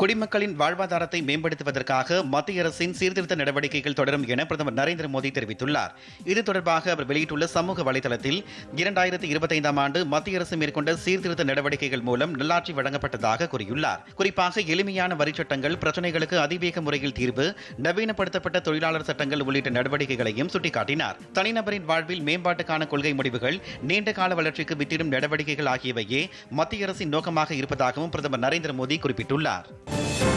குடிமக்களின் வாழ்வாதாரத்தை மேம்படுத்துவதற்காக மத்திய அரசின் சீர்திருத்த நடவடிக்கைகள் தொடரும் என பிரதமர் நரேந்திர மோடி தெரிவித்துள்ளார். இது தொடர்பாக அவர் வெளியிட்டுள்ள சமூக வலைதளத்தில் இரண்டாயிரத்தி இருபத்தைந்தாம் ஆண்டு மத்திய அரசு மேற்கொண்ட சீர்திருத்த நடவடிக்கைகள் மூலம் நல்லாட்சி வழங்கப்பட்டதாக கூறியுள்ளார். குறிப்பாக எளிமையான வரிச் சட்டங்கள் பிரச்சினைகளுக்கு அதிவேக முறையில் தீர்வு நவீனப்படுத்தப்பட்ட தொழிலாளர் சட்டங்கள் உள்ளிட்ட நடவடிக்கைகளையும் சுட்டிக்காட்டினார். தனிநபரின் வாழ்வில் மேம்பாட்டுக்கான கொள்கை முடிவுகள் நீண்டகால வளர்ச்சிக்கு வித்திடும் நடவடிக்கைகள் ஆகியவையே மத்திய அரசின் நோக்கமாக இருப்பதாகவும் பிரதமர் நரேந்திர மோடி குறிப்பிட்டுள்ளார். Thank you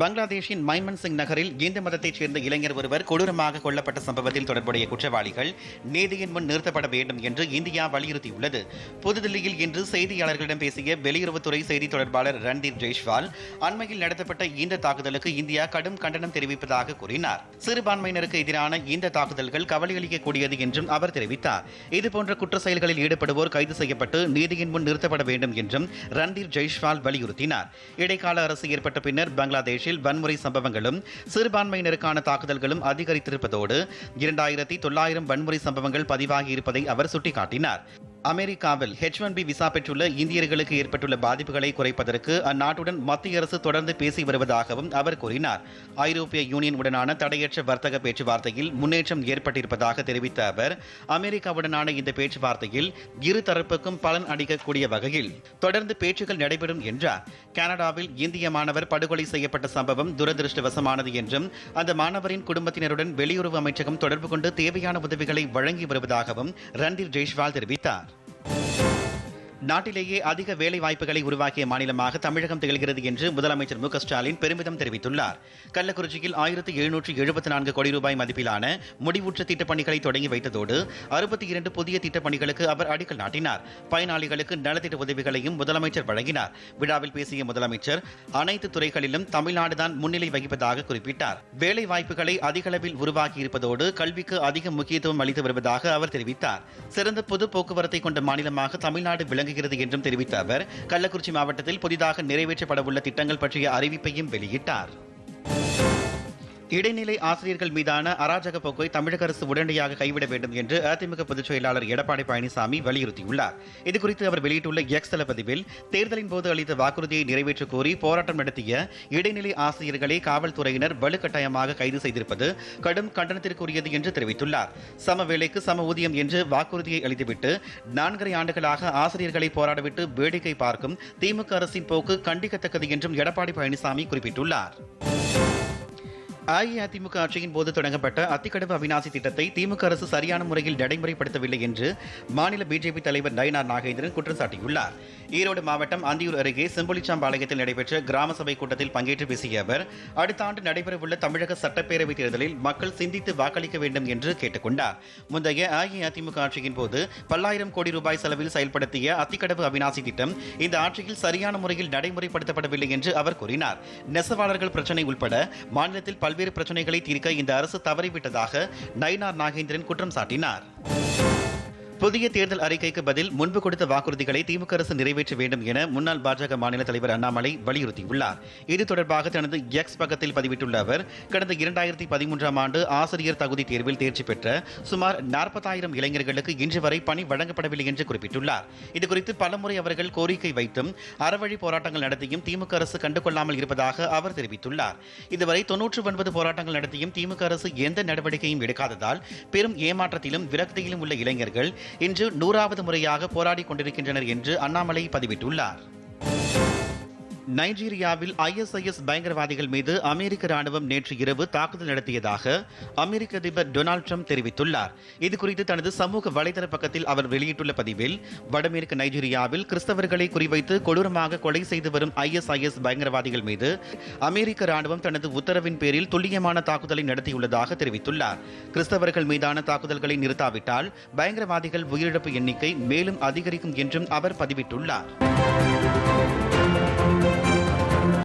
பங்களாதேஷின் மைமன் சிங் நகரில் இந்து மதத்தைச் சேர்ந்த இளைஞர் ஒருவர் கொடூரமாக கொல்லப்பட்ட சம்பவத்தில் தொடர்புடைய குற்றவாளிகள் நீதியின் முன் நிறுத்தப்பட வேண்டும் என்று இந்தியா வலியுறுத்தியுள்ளது. புதுதில்லியில் இன்று செய்தியாளர்களிடம் பேசிய வெளியுறவுத்துறை செய்தி தொடர்பாளர் ரன்தீப் ஜெய்ஷ்வால் அண்மையில் நடத்தப்பட்ட இந்த தாக்குதலுக்கு இந்தியா கடும் கண்டனம் தெரிவிப்பதாக கூறினார். சிறுபான்மையினருக்கு எதிரான இந்த தாக்குதல்கள் கவலையளிக்கக்கூடியது என்றும் அவர் தெரிவித்தார். இதுபோன்ற குற்ற செயல்களில் ஈடுபடுவோர் கைது செய்யப்பட்டு நீதியின் முன் நிறுத்தப்பட வேண்டும் என்றும் ரன்தீப் ஜெய்ஷ்வால் வலியுறுத்தினார். இடைக்கால அரசு ஏற்பட்ட பின்னர் பங்களாதேஷ் பங்களாதேஷில் வன்முறை சம்பவங்களும் சிறுபான்மையினருக்கான தாக்குதல்களும் அதிகரித்திருப்பதோடு இரண்டாயிரத்தி தொள்ளாயிரம் வன்முறை சம்பவங்கள் பதிவாகி இருப்பதை அவர் சுட்டிக்காட்டினார். அமெரிக்காவில் ஹெச் ஒன் பி விசா பெற்றுள்ள இந்தியர்களுக்கு ஏற்பட்டுள்ள பாதிப்புகளை குறைப்பதற்கு அந்நாட்டுடன் மத்திய அரசு தொடர்ந்து பேசி வருவதாகவும் அவர் கூறினார். ஐரோப்பிய யூனியன் உடனான தடையற்ற வர்த்தக பேச்சுவார்த்தையில் முன்னேற்றம் ஏற்பட்டிருப்பதாக தெரிவித்த அவர் அமெரிக்காவுடனான இந்த பேச்சுவார்த்தையில் இரு தரப்புக்கும் பலன் அளிக்கக்கூடிய வகையில் தொடர்ந்து பேச்சுக்கள் நடைபெறும் என்றார். கனடாவில் இந்திய மாணவர் படுகொலை செய்யப்பட்ட சம்பவம் துரதிருஷ்டவசமானது என்றும் அந்த மாணவரின் குடும்பத்தினருடன் வெளியுறவு அமைச்சகம் தொடர்பு கொண்டு தேவையான உதவிகளை வழங்கி வருவதாகவும் ரன்தீப் ஜெய்ஷ்வால் தெரிவித்தார். நாட்டிலேயே அதிக வேலை வாய்ப்புகளை உருவாக்கிய மாநிலமாக தமிழகம் திகழ்கிறது என்று முதலமைச்சர் மு ஸ்டாலின் பெருமிதம் தெரிவித்துள்ளார். கள்ளக்குறிச்சியில் ஆயிரத்தி எழுநூற்று எழுபத்தி நான்கு கோடி ரூபாய் மதிப்பிலான முடிவுற்ற திட்டப்பணிகளை தொடங்கி வைத்ததோடு அறுபத்தி இரண்டு புதிய திட்டப்பணிகளுக்கு அவர் அடிக்கல் நாட்டினார். பயனாளிகளுக்கு நலத்திட்ட உதவிகளையும் முதலமைச்சர் வழங்கினார். விழாவில் பேசிய முதலமைச்சர் அனைத்து துறைகளிலும் தமிழ்நாடுதான் முன்னிலை வகிப்பதாக குறிப்பிட்டார். வேலை வாய்ப்புகளை அதிக அளவில் உருவாக்கி கல்விக்கு அதிக முக்கியத்துவம் அளித்து வருவதாக அவர் தெரிவித்தார். சிறந்த பொது போக்குவரத்தை கொண்ட மாநிலமாக தமிழ்நாடு விளங்குகிறது என்றும் தெரிவித்த அவர் கள்ளக்குறிச்சி மாவட்டத்தில் புதிதாக நிறைவேற்றப்பட உள்ள திட்டங்கள் பற்றிய அறிவிப்பையும் வெளியிட்டார். இடைநிலை ஆசிரியர்கள் மீதான அராஜக போக்கை தமிழக அரசு உடனடியாக கைவிட வேண்டும் என்று அதிமுக பொதுச் செயலாளர் எடப்பாடி பழனிசாமி வலியுறுத்தியுள்ளார். இதுகுறித்து அவர் வெளியிட்டுள்ள எக்ஸ் தள பதிவில் தேர்தலின் போது அளித்த வாக்குறுதியை நிறைவேற்ற கோரி போராட்டம் நடத்திய இடைநிலை ஆசிரியர்களை காவல்துறையினர் வலுக்கட்டாயமாக கைது செய்திருப்பது கடும் கண்டனத்திற்குரியது என்று தெரிவித்துள்ளார். சம வேலைக்கு சம ஊதியம் என்று வாக்குறுதியை அளித்துவிட்டு நான்கரை ஆண்டுகளாக ஆசிரியர்களை போராடவிட்டு வேடிக்கை பார்க்கும் திமுக அரசின் போக்கு கண்டிக்கத்தக்கது என்றும் எடப்பாடி பழனிசாமி குறிப்பிட்டுள்ளார். அஇஅதிமுக ஆட்சியின் போது தொடங்கப்பட்ட அத்திக்கடவு அவிநாசி திட்டத்தை திமுக அரசு சரியான முறையில் நடைமுறைப்படுத்தவில்லை என்று மாநில பிஜேபி தலைவர் நயினார் நாகேந்திரன் குற்றம் சாட்டியுள்ளார் ஈரோடு மாவட்டம் அந்தியூர் அருகே செம்பொலிச்சாம்பாளையத்தில் நடைபெற்ற கிராம சபை கூட்டத்தில் பங்கேற்று பேசிய அவர் அடுத்த ஆண்டு நடைபெறவுள்ள தமிழக சட்டப்பேரவைத் தேர்தலில் மக்கள் சிந்தித்து வாக்களிக்க வேண்டும் என்று கேட்டுக்கொண்டார். முந்தைய அஇஅதிமுக ஆட்சியின் போது பல்லாயிரம் கோடி ரூபாய் செலவில் செயல்படுத்திய அத்திக்கடவு அவிநாசி திட்டம் இந்த ஆட்சியில் சரியான முறையில் நடைமுறைப்படுத்தப்படவில்லை என்று அவர் கூறினார். நெசவாளர்கள் பிரச்சினை உட்பட மாநிலத்தில் பல்வேறு பிரச்சனைகளை தீர்க்க இந்த அரசு தவறிவிட்டதாக நயினார் நாகேந்திரன் குற்றம் சாட்டினார். புதிய தேர்தல் அறிக்கைக்கு பதில் முன்பு கொடுத்த வாக்குறுதிகளை திமுக அரசு நிறைவேற்ற வேண்டும் என முன்னாள் பாஜக மாநில தலைவர் அண்ணாமலை வலியுறுத்தியுள்ளார். இது தொடர்பாக தனது எக்ஸ் பக்கத்தில் பதிவிட்டுள்ள அவர் கடந்த இரண்டாயிரத்தி பதிமூன்றாம் ஆண்டு ஆசிரியர் தகுதி தேர்வில் தேர்ச்சி பெற்ற சுமார் நாற்பதாயிரம் இளைஞர்களுக்கு இன்று வரை பணி வழங்கப்படவில்லை என்று குறிப்பிட்டுள்ளார். இதுகுறித்து பலமுறை அவர்கள் கோரிக்கை வைத்தும் அறவழி போராட்டங்கள் நடத்தியும் திமுக அரசு கண்டுகொள்ளாமல் இருப்பதாக அவர் தெரிவித்துள்ளார். இதுவரை தொன்னூற்று ஒன்பது போராட்டங்கள் நடத்தியும் திமுக அரசு எந்த நடவடிக்கையும் எடுக்காததால் பெரும் ஏமாற்றத்திலும் விரக்தியிலும் உள்ள இளைஞர்கள் இன்று நூறாவது முறையாக போராடி கொண்டிருக்கின்றனர் என்று அண்ணாமலை பதிவிட்டுள்ளார். நைஜீரியாவில் ஐஎஸ்ஐஎஸ் பயங்கரவாதிகள் மீது அமெரிக்க ராணுவம் நேற்று இரவு தாக்குதல் நடத்தியதாக அமெரிக்க அதிபர் டொனால்டு ட்ரம்ப் தெரிவித்துள்ளார். இதுகுறித்து தனது சமூக வலைதள பக்கத்தில் அவர் வெளியிட்டுள்ள பதிவில் வடமேற்கு நைஜீரியாவில் கிறிஸ்தவர்களை குறிவைத்து கொடூரமாக கொலை செய்து வரும் ஐஎஸ்ஐஎஸ் பயங்கரவாதிகள் மீது அமெரிக்க ராணுவம் தனது உத்தரவின் பேரில் துல்லியமான தாக்குதலை நடத்தியுள்ளதாக தெரிவித்துள்ளார். கிறிஸ்தவர்கள் மீதான தாக்குதல்களை நிறுத்தாவிட்டால் பயங்கரவாதிகள் உயிரிழப்பு எண்ணிக்கை மேலும் அதிகரிக்கும் என்றும் அவர் பதிவிட்டுள்ளார்.